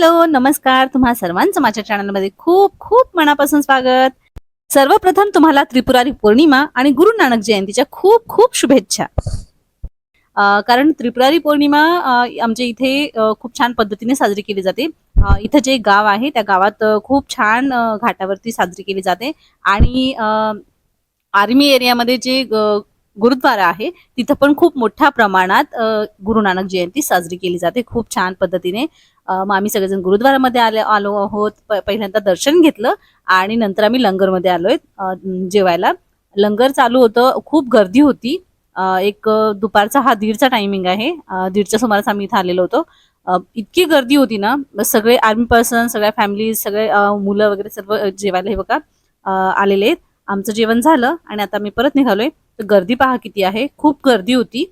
Hello नमस्कार. तुम्हा सर्वांचं माझ्या चॅनलमध्ये खूप खूप मनापासून स्वागत. सर्वप्रथम तुम्हाला त्रिपुरारी पौर्णिमा आणि गुरु नानक जयंतीच्या खूप खूप शुभेच्छा. कारण त्रिपुरारी पौर्णिमा आमच्या इथे खूप छान पद्धतीने साजरी केली जाते. इथं जे गाव आहे त्या गावात खूप छान घाटावरती साजरी केली जाते. आणि आर्मी एरियामध्ये जे गुरुद्वारा आहे तिथं पण खूप मोठ्या प्रमाणात गुरु नानक जयंती साजरी केली जाते. खूप छान पद्धतीने. मग आम्ही सगळेजण गुरुद्वारामध्ये आले आलो आहोत. पहिल्यांदा दर्शन घेतलं आणि नंतर आम्ही लंगरमध्ये आलोय जेवायला. लंगर चालू होतं खूप गर्दी होती. एक दुपारचा हा दीडचा टायमिंग आहे. दीडच्या सुमारास आम्ही इथं आलेलो होतो. इतकी गर्दी होती ना सगळे आर्मी पर्सन सगळ्या फॅमिली सगळे मुलं वगैरे सर्व जेवायला हे बघा आलेले आहेत. आमचं जेवण झालं आणि आता मी परत निघालोय. तर गर्दी पहा किती आहे. खूप गर्दी होती.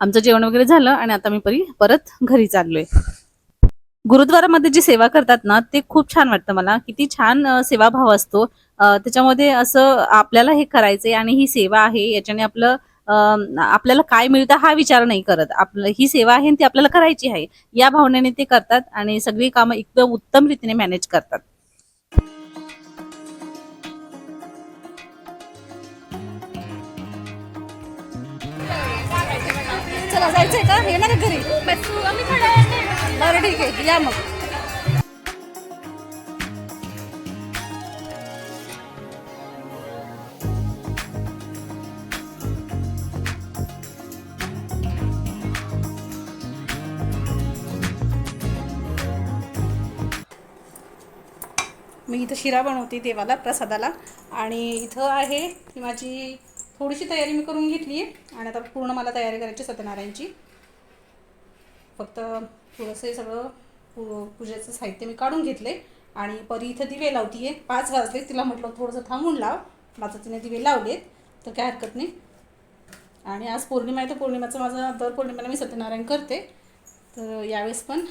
आमचं जेवण वगैरे झालं आणि आता मी परी परत घरी चाललोय. गुरुद्वारामध्ये जी सेवा करतात ना ते खूप छान वाटतं मला. किती छान सेवाभाव असतो. त्याच्यामध्ये असं आपल्याला हे करायचंय आणि ही सेवा आहे याच्याने आपलं आपल्याला काय मिळतं हा विचार नाही करत. आपलं ही सेवा आहे आणि ती आपल्याला करायची आहे. या भावनेने ते करतात आणि सगळी कामं एकदम उत्तम रीतीने मॅनेज करतात. चला जायचंय का? येणार आहे घरी. बरं ठीक आहे. या मग. मी इथं शिरा बनवते देवाला प्रसादाला. आणि इथं आहे माझी थोडीशी तयारी मी करून घेतली आहे आणि आता पूर्ण मला तयारी करायची सत्यनारायणची. फक्त थोडंसं हे सगळं पू पूजेचं साहित्य मी काढून घेतले आणि परी इथं दिवे लावतीये. पाच वाजले. तिला म्हटलं थोडंसं थांबून लाव. माझं तिने दिवे लावलेत. तर काय हरकत नाही. आणि आज पौर्णिमा आहे. तर पौर्णिमाचं माझं दर पौर्णिमेला मी सत्यनारायण करते. तर यावेळेस पण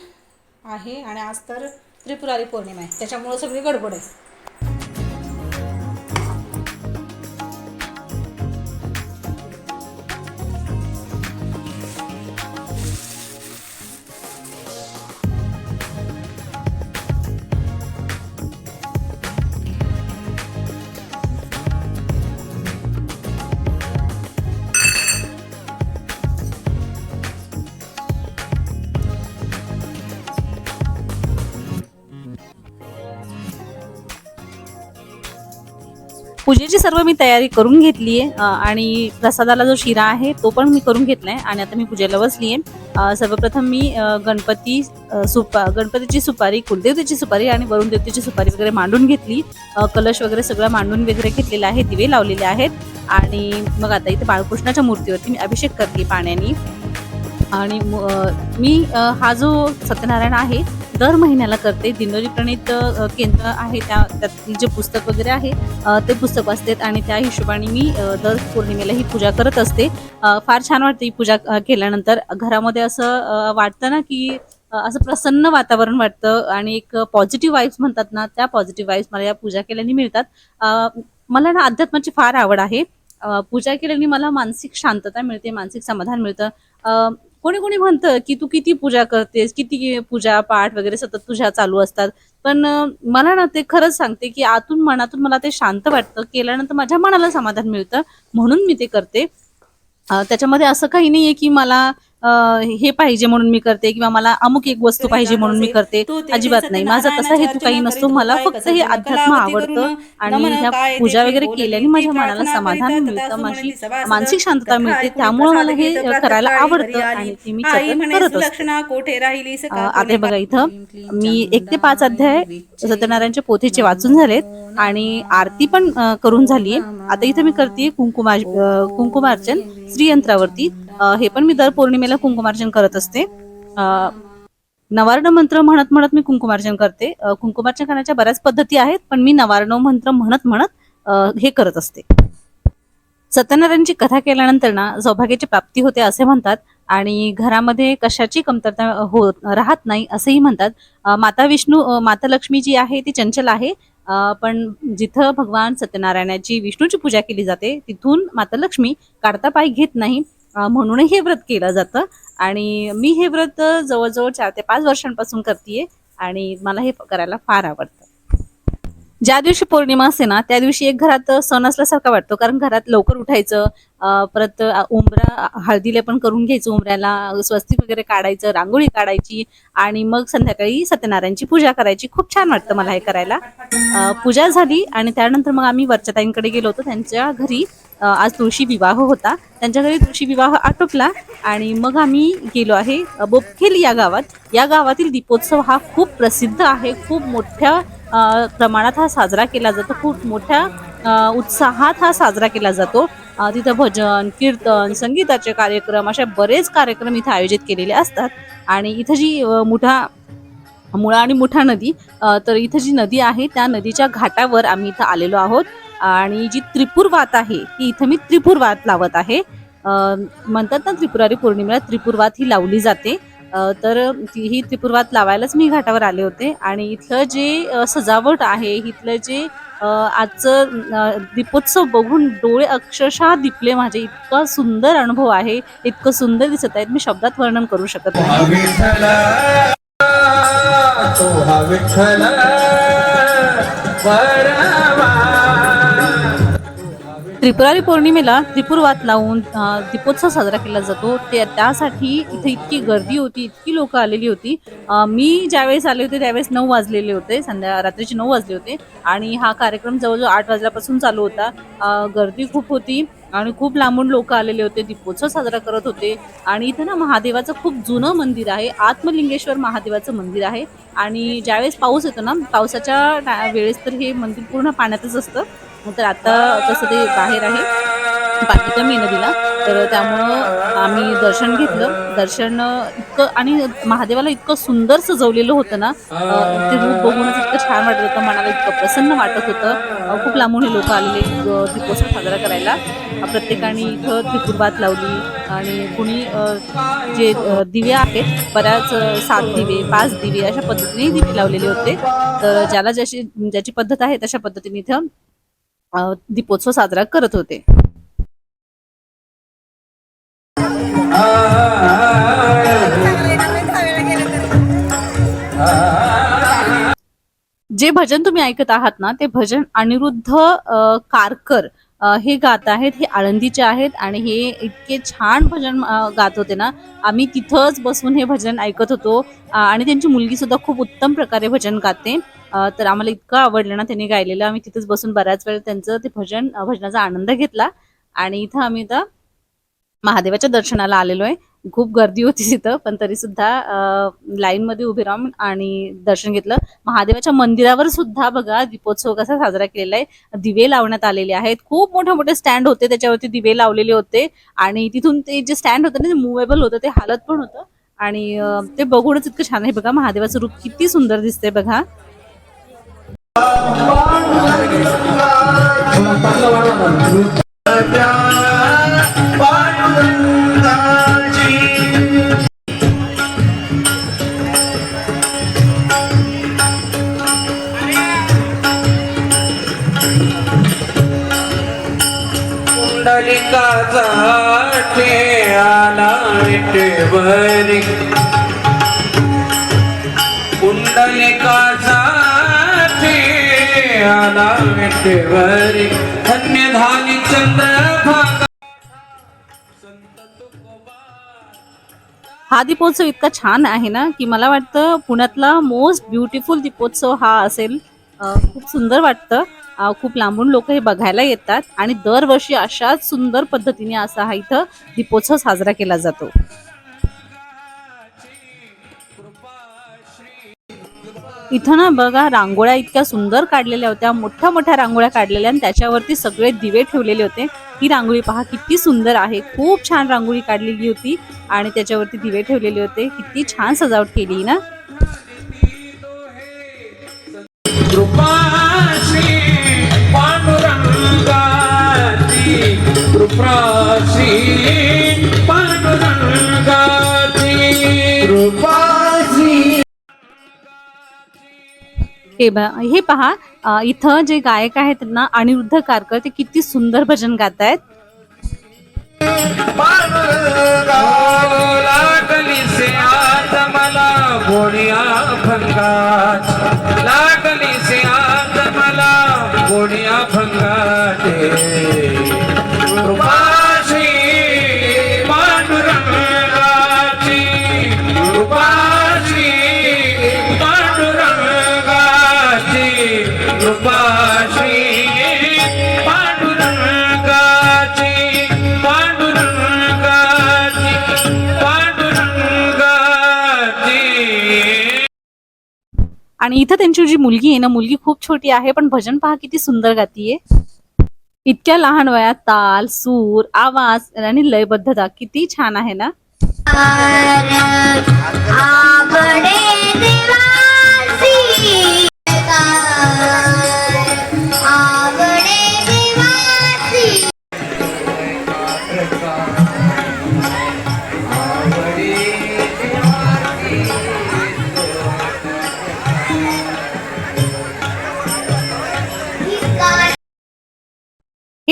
आहे. आणि आज तर त्रिपुरारी पौर्णिमा आहे. त्याच्यामुळं सगळी गडबड आहे. पूजेची सर्व मी तयारी करून घेतली आहे आणि प्रसादाला जो शिरा आहे तो पण मी करून घेतला आहे आणि आता मी पूजेला बसली आहे सर्वप्रथम मी गणपती सुपा गणपतीची सुपारी कुलदेवतेची सुपारी आणि वरुण देवतेची सुपारी वगैरे मांडून घेतली. कलश वगैरे सगळं मांडून वगैरे घेतलेलं आहे दिवे लावलेले आहेत. आणि मग आता इथे बाळकृष्णाच्या मूर्तीवरती मी अभिषेक करते पाण्याने. आणि मी हा जो सत्यनारायण आहे दर महिन्याला करते. दिनोरी प्रणित केंद्र आहे त्या त्यातील जे पुस्तक वगैरे आहे ते पुस्तक वाचते आणि त्या हिशोबाने मी दर पौर्णिमेला ही पूजा करत असते. फार छान वाटते ही पूजा केल्यानंतर. घरामध्ये असं वाटतं ना की असं प्रसन्न वातावरण वाटतं आणि एक पॉझिटिव्ह वाईब्स म्हणतात ना त्या पॉझिटिव्ह वाईब्स मला या पूजा केल्याने मिळतात. मला ना अध्यात्माची फार आवड आहे. पूजा केल्याने मला मानसिक शांतता मिळते मानसिक समाधान मिळतं. कोणी कोणी म्हणतं की तू किती पूजा करतेस किती पूजा पाठ वगैरे सतत तुझ्या चालू असतात. पण मला ना ते खरंच सांगते की आतून मनातून मला ते शांत वाटतं. केल्यानंतर माझ्या मनाला समाधान मिळतं. म्हणून मी ते करते. त्याच्यामध्ये असं काही नाहीये की मला हे पाहिजे म्हणून मी करते किंवा मला अमुक एक वस्तू पाहिजे म्हणून मी करते. अजिबात नाही. माझा तसा हेतू काही नसतो. मला फक्त हे अध्यात्म आवडतं आणि ह्या पूजा वगैरे केल्याने माझ्या मनाला समाधान मिळतं. माझी मानसिक शांतता मिळते. त्यामुळे मला हे करायला आवडतं आणि ते मी करत. असते. आता बघा इथं. मी एक ते पाच अध्याय सत्यनारायणच्या पोथीचे वाचून झालेत आणि आरती पण करून झालीये. आता इथं मी करते कुंकुमा कुंकुमार्चन श्रीयंत्रावरती. हे पण मी दर पौर्णिमेला कुंकुमार्जन करत असते. अ, नवार्ण मंत्र म्हणत म्हणत मी कुंकुमार्जन करते. कुंकुमार्जन करण्याच्या बऱ्याच पद्धती आहेत पण मी नवार्ण मंत्र म्हणत म्हणत हे करत असते. सत्यनारायणची कथा केल्यानंतर ना सौभाग्याची प्राप्ती होते असे म्हणतात आणि घरामध्ये कशाची कमतरता हो राहत नाही असंही म्हणतात. माता विष्णू माता लक्ष्मी जी आहे ती चंचल आहे. पण जिथं भगवान सत्यनारायणाची विष्णूची पूजा केली जाते तिथून माता लक्ष्मी काढता पाय घेत नाही. म्हणूनही हे व्रत केलं जातं. आणि मी हे व्रत जवळजवळ चार ते पाच वर्षांपासून करते आणि मला हे करायला फार आवडतं. ज्या दिवशी पौर्णिमा असते ना त्या दिवशी एक घरात सण असल्यासारखा वाटतो. कारण घरात लवकर उठायचं परत उमरा हळदीला पण करून घ्यायचं उंबऱ्याला स्वस्तिक वगैरे काढायचं रांगोळी काढायची आणि मग संध्याकाळी सत्यनारायणची पूजा करायची. खूप छान वाटतं मला हे करायला. पूजा झाली आणि त्यानंतर मग आम्ही वरच्या ताईंकडे गेलो होतो. त्यांच्या घरी आज तुळशी विवाह होता. त्यांच्या घरी तुळशी विवाह आटोपला आणि मग आम्ही गेलो आहे बोपखेल या गावात. या गावातील दीपोत्सव हा खूप प्रसिद्ध आहे. खूप मोठ्या प्रमाणात हा साजरा केला जातो. खूप मोठ्या उत्साहात हा साजरा केला जातो. तिथं भजन कीर्तन संगीताचे कार्यक्रम असे बरेच कार्यक्रम इथं आयोजित केलेले असतात. आणि इथं जी मोठा मुळा आणि मुठा नदी तर इथं जी नदी आहे त्या नदीच्या घाटावर आम्ही इथं आलेलो आहोत. आणि जी त्रिपूर वात आहे ती इथं मी त्रिपूर वात लावत आहे. म्हणतात ना त्रिपुरारी पौर्णिमेला त्रिपूर वात ही लावली जाते. तर ती ही लावायलाच मी घाटावर आले होते. आणि इथलं जे सजावट आहे इथलं जे आजचं दीपोत्सव बघून डोळे अक्षरशः दिपले माझे. इतका सुंदर अनुभव आहे इतकं सुंदर दिसत आहेत. मी शब्दात वर्णन करू शकत नाही. त्रिपुरारी पौर्णिमेला त्रिपुरवात लावून दीपोत्सव साजरा केला जातो. ते त्यासाठी इथे इतकी गर्दी होती इतकी लोक आलेली होती. मी ज्यावेळेस आले होते त्यावेळेस नऊ वाजलेले होते. संध्या रात्रीचे नऊ वाजले होते. आणि हा कार्यक्रम जवळजवळ आठ वाजल्यापासून चालू होता. गर्दी खूप होती आणि खूप लांबून लोक आलेले होते दीपोत्सव साजरा करत होते. आणि इथं ना महादेवाचं खूप जुनं मंदिर आहे. आत्मलिंगेश्वर महादेवाचं मंदिर आहे. आणि ज्यावेळेस पाऊस येतो ना पावसाच्या वेळेस तर हे मंदिर पूर्ण पाण्यातच असतं. तर आता तसं ते बाहेर आहे बाकी कमी नदीला तर त्यामुळं आम्ही दर्शन घेतलं. दर्शन इतकं आणि महादेवाला इतकं सुंदर सजवलेलं होतं ना ते रूप बघूनच इतकं छान वाटत होतं मनाला इतकं प्रसन्न वाटत होतं. खूप लांबून हे लोक आलेले दीपोत्सव साजरा करायला. प्रत्येकाने इथं त्रिपुरबात लावली आणि कुणी जे दिवे आहेत बऱ्याच सात दिवे पाच दिवे अशा पद्धतीने दिवे लावलेले होते. तर ज्याला जशी ज्याची पद्धत आहे तशा पद्धतीने इथं दीपोत्सव साजरा करत होते. जे भजन तुम्ही ऐकत आहात ना ते भजन अनिरुद्ध कारकर हे गात आहेत हे आळंदीचे आहेत आणि हे इतके छान भजन गात होते ना. आम्ही तिथंच बसून हे भजन ऐकत होतो. आणि त्यांची मुलगी सुद्धा खूप उत्तम प्रकारे भजन गाते. तर आम्हाला इतकं आवडलं ना त्यांनी गायलेलं. आम्ही तिथंच बसून बऱ्याच वेळ त्यांचं ते भजन भजनाचा आनंद घेतला. आणि इथं आम्ही आता महादेवाच्या दर्शनाला आलेलो आहे खूप गर्दी होती तिथं पण तरी सुद्धा लाईन मध्ये उभे राहून आणि दर्शन घेतलं महादेवाच्या मंदिरावर सुद्धा बघा दीपोत्सव कसा साजरा केलेला आहे दिवे लावण्यात आलेले आहेत खूप मोठे मोठे स्टँड होते त्याच्यावरती दिवे लावलेले होते आणि तिथून ते जे स्टँड होतं ना ते मुवेबल होतं ते हालत पण होतं आणि ते बघूनच इतकं छान आहे बघा महादेवाचं रूप किती सुंदर दिसतंय बघा त्या पांडुरंगाची पुंडलिकाचा कुंडलिकाचा विटेवरी पुंडलिकाचा ठेआला विटेवरी. धन्य धानी चंद्रभा हा दीपोत्सव इतका छान आहे ना की मला वाटतं पुण्यातला मोस्ट ब्युटिफुल दीपोत्सव हा असेल. खूप सुंदर वाटतं. खूप लांबून लोक हे बघायला येतात आणि दरवर्षी अशाच सुंदर पद्धतीने असा हा इथं दीपोत्सव साजरा केला जातो. इथं ना बघा रांगोळ्या इतक्या सुंदर काढलेल्या होत्या. मोठ्या मोठ्या रांगोळ्या काढलेल्या आणि त्याच्यावरती सगळे दिवे ठेवलेले होते. ही रांगोळी पहा किती सुंदर आहे. खूप छान रांगोळी काढलेली होती आणि त्याच्यावरती दिवे ठेवलेले होते. किती छान सजावट केली ना. हे हे पहा इथं जे गायक आहेत ना अनिरुद्ध कारकर ते किती सुंदर भजन गात आहेत लागली से आज मला गोळ्या आणि इथं त्यांची जी मुलगी आहे ना मुलगी खूप छोटी आहे पण भजन पहा किती सुंदर गातीये. इतक्या लहान वयात ताल सूर आवाज आणि लयबद्धता किती छान आहे ना. आवडे देवासी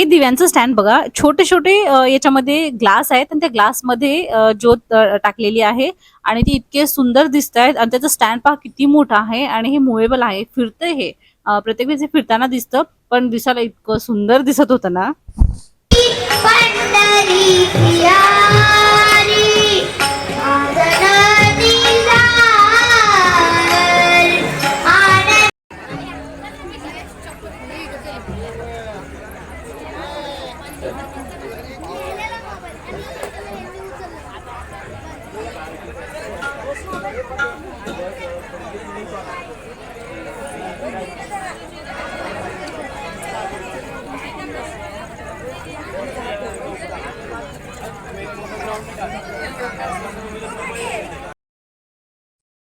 हे दिव्यांचं स्टँड बघा. छोटे छोटे याच्यामध्ये ग्लास आहेत आणि त्या ग्लासमध्ये ज्योत टाकलेली आहे आणि ती इतके सुंदर दिसत आहेत आणि त्याचं स्टँड पहा किती मोठा आहे आणि हे मुवेबल आहे. फिरतंय हे. प्रत्येक वेळेस हे फिरताना दिसतं पण दिसायला इतकं सुंदर दिसत होतं ना.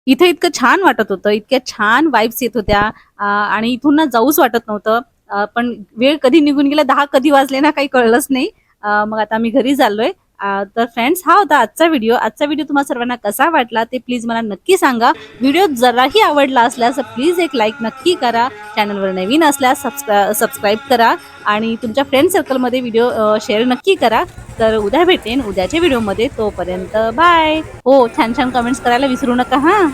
इथे इतकं छान वाटत होतं इतक्या छान वाईब्स येत होत्या आणि इथून ना जाऊच वाटत नव्हतं. पण वेळ कधी निघून गेला दहा कधी वाजले ना काही कळलंच नाही. मग आता आम्ही घरी चाललोय. तर फ्रेंड्स हा होता आजचा व्हिडिओ आजचा व्हिडिओ तुम्हाला सर्वांना कसा वाटला ते प्लीज मला नक्की सांगा. व्हिडिओ जराही आवडला असल्यास प्लीज एक लाईक नक्की करा. चॅनलवर नवीन असल्यास सबस्क्राईब करा. आणि तुमच्या फ्रेंड सर्कलमध्ये व्हिडिओ शेअर नक्की करा. तर उद्या भेटेन उद्याच्या व्हिडिओमध्ये तोपर्यंत बाय हो छान छान कमेंट्स करायला विसरू नका हां.